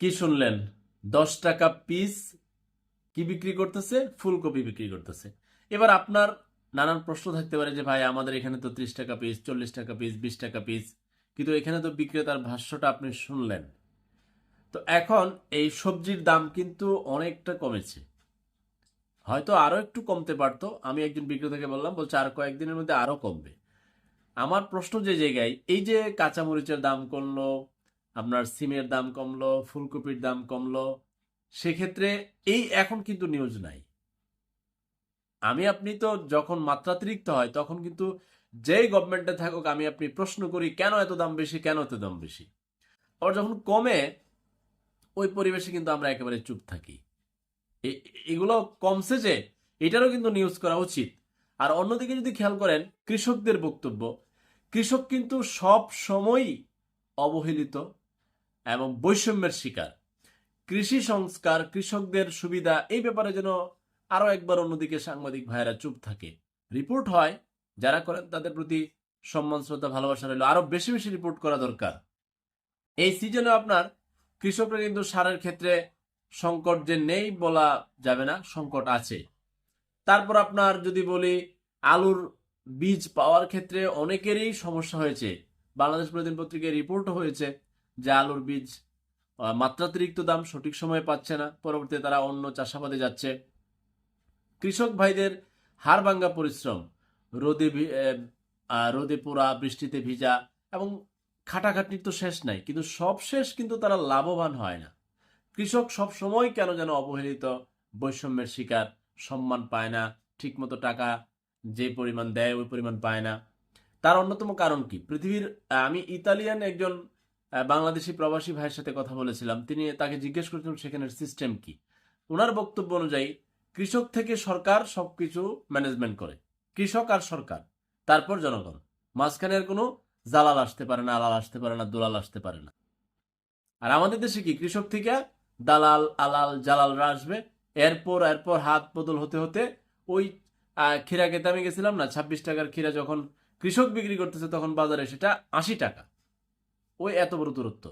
কি শুনলেন? দশ টাকা পিস কি বিক্রি করতেছে? ফুলকপি বিক্রি করতেছে। এবার আপনার নানান প্রশ্ন থাকতে পারে যে, ভাই, আমাদের এখানে তো ত্রিশ টাকা পিস চল্লিশ টাকা পিস বিশ টাকা পিস কিন্তু এখানে তো বিক্রেতার ভাষ্যটা আপনি শুনলেন। তো এখন এই সবজির দাম কিন্তু অনেকটা কমেছে। হয়তো আরও একটু কমতে পারতো। আমি একজন বিক্রেতাকে বললাম, বলছে, আর কয়েকদিনের মধ্যে আরও কমবে। আমার প্রশ্ন যে জায়গায়, এই যে কাঁচামরিচের দাম কমলো, আপনার সিমের দাম কমলো, ফুলকপির দাম কমলো, সেক্ষেত্রে এই এখন কিন্তু নিউজ নাই। আমি, আপনি তো যখন মাত্রাতিরিক্ত হয়, তখন কিন্তু যেই গভর্নমেন্টে থাকুক, আমি, আপনি প্রশ্ন করি, কেন এত দাম বেশি, কেন এত দাম বেশি? আবার যখন কমে, ওই পরিবেশে কিন্তু আমরা একেবারে চুপ থাকি। এগুলো কমছে যে, এটারও কিন্তু নিউজ করা উচিত। আর অন্যদিকে যদি খেয়াল করেন, কৃষকদের বক্তব্য কৃষক কিন্তু সব সময়ই অবহেলিত এবং বৈষম্যের শিকার। কৃষি সংস্কার, কৃষকদের সুবিধা, এই ব্যাপারে যেন আরও একবার অন্যদিকে সাংবাদিক ভাইয়েরা চুপ থাকে। রিপোর্ট হয়, যারা করেন তাদের প্রতি সম্মান, শ্রদ্ধা, ভালোবাসা রইল। আরও বেশি বেশি রিপোর্ট করা দরকার। এই সিজনে আপনার কৃষকরা কিন্তু সারের ক্ষেত্রে সংকট যে নেই বলা যাবে না, সংকট আছে। তারপর আপনার যদি বলি, আলুর বীজ পাওয়ার ক্ষেত্রে অনেকেরই সমস্যা হয়েছে। বাংলাদেশ প্রতিদিন পত্রিকায় রিপোর্টও হয়েছে যে আলুর বীজ মাত্রাতিরিক্ত দাম সঠিক সময়ে পাচ্ছে না, পরবর্তীতে তারা অন্য চাষাবাদে যাচ্ছে। কৃষক ভাইদের হাড় ভাঙ্গা পরিশ্রম, রোদে রোদে পোড়া, বৃষ্টিতে ভিজা এবং খাটাখাটনির তো শেষ নাই, কিন্তু সব শেষ কিন্তু তারা লাভবান হয় না। কৃষক সব সময় কেন যেন অবহেলিত, বৈষম্যের শিকার, সম্মান পায় না, ঠিকমতো টাকা যে পরিমাণ দেয়, ওই পরিমাণ পায় না। তার অন্যতম কারণ কি? পৃথিবীর আমি ইতালিয়ান একজন বাংলাদেশি প্রবাসী ভাইয়ের সাথে কথা বলেছিলাম। তিনি তাকে জিজ্ঞেস করেছিলেন, সেখানের সিস্টেম কি? ওনার বক্তব্য অনুযায়ী, কৃষক থেকে সরকার সবকিছু ম্যানেজমেন্ট করে। কৃষক আর সরকার, তারপর জনগণ। মাঝখানে আর কোনো জালাল আসতে পারে না, আলাল আসতে পারে না, দুলাল আসতে পারে না। আর আমাদের দেশে কি? কৃষক থেকে দালাল, আলাল, জালালরা আসবে। এরপর এরপর হাত বদল হতে হতে ওই ক্ষীরা খেতে আমি গেছিলাম না, ছাব্বিশ টাকার ক্ষীরা যখন কৃষক বিক্রি করতেছে তখন বাজারে সেটা আশি টাকা। ওই এত বড় দূরত্ব।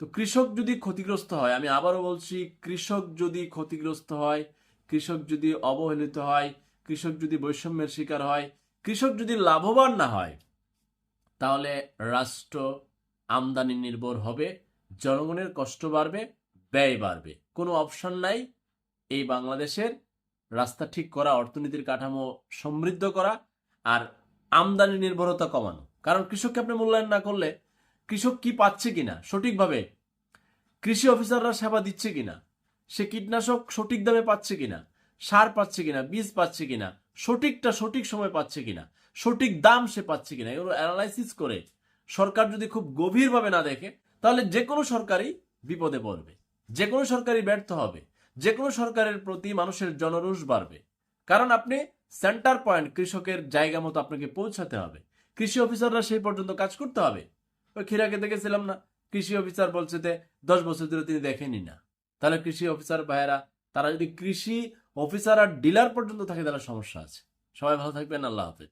তো কৃষক যদি ক্ষতিগ্রস্ত হয়, আমি আবারও বলছি, কৃষক যদি ক্ষতিগ্রস্ত হয়, কৃষক যদি অবহেলিত হয়, কৃষক যদি বৈষম্যের শিকার হয়, কৃষক যদি লাভবান না হয়, তাহলে রাষ্ট্র আমদানি নির্ভর হবে, জনগণের কষ্ট বাড়বে, ব্যয় বাড়বে। কোনো অপশন নাই, এই বাংলাদেশের রাস্তা ঠিক করা, অর্থনীতির কাঠামো সমৃদ্ধ করা আর আমদানি নির্ভরতা কমানো। কারণ কৃষককে আপনি মূল্যায়ন না করলে কৃষক কি পাচ্ছে কিনা, সঠিকভাবে কৃষি অফিসাররা সেবা দিচ্ছে কিনা, সে কীটনাশক সঠিক দামে পাচ্ছে কিনা, সার পাচ্ছে কিনা, বীজ পাচ্ছে কিনা, সঠিকটা সঠিক সময় পাচ্ছে কিনা, সঠিক দাম সে পাচ্ছে কিনা, এগুলো অ্যানালাইসিস করে সরকার যদি খুব গভীরভাবে না দেখে, তাহলে যে কোনো সরকারই বিপদে পড়বে যে কোনো সরকারই ব্যর্থ হবে। যে কোনো সরকারের প্রতি মানুষের জনরোষ বাড়বে। কারণ আপনি সেন্টার পয়েন্ট কৃষকের জায়গা মতো আপনাকে পৌঁছাতে হবে। কৃষি অফিসাররা সেই পর্যন্ত কাজ করতে হবে। ওই খিরাকে দেখেছিলাম না? কৃষি অফিসার বলছে যে, দশ বছর ধরে তিনি দেখেনি না। তাহলে কৃষি অফিসার ভাইয়েরা, তারা যদি কৃষি অফিসার আর ডিলার পর্যন্ত থাকে, তাহলে সমস্যা আছে। সবাই ভালো থাকবেন, আল্লাহ হাফেজ।